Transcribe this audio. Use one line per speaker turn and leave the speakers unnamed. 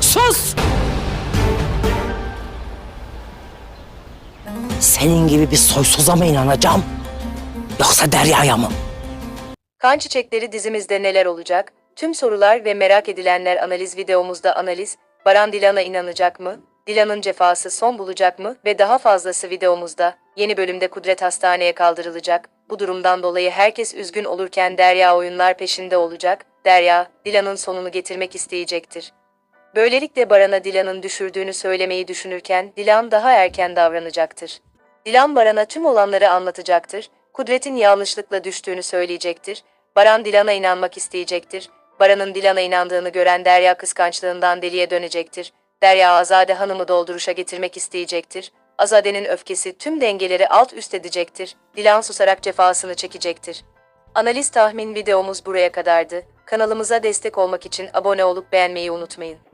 Sus! Senin gibi bir soysuza mı inanacağım? Yoksa Derya'ya mı?
Kan Çiçekleri dizimizde neler olacak? Tüm sorular ve merak edilenler analiz videomuzda analiz. Baran Dilan'a inanacak mı? Dilan'ın cefası son bulacak mı? Ve daha fazlası videomuzda. Yeni bölümde Kudret hastaneye kaldırılacak. Bu durumdan dolayı herkes üzgün olurken Derya oyunlar peşinde olacak. Derya, Dilan'ın sonunu getirmek isteyecektir. Böylelikle Baran'a Dilan'ın düşürdüğünü söylemeyi düşünürken Dilan daha erken davranacaktır. Dilan Baran'a tüm olanları anlatacaktır. Kudret'in yanlışlıkla düştüğünü söyleyecektir. Baran Dilan'a inanmak isteyecektir. Baran'ın Dilan'a inandığını gören Derya kıskançlığından deliye dönecektir. Derya Azade Hanım'ı dolduruşa getirmek isteyecektir. Azade'nin öfkesi tüm dengeleri alt üst edecektir. Dilan susarak cefasını çekecektir. Analiz tahmin videomuz buraya kadardı. Kanalımıza destek olmak için abone olup beğenmeyi unutmayın.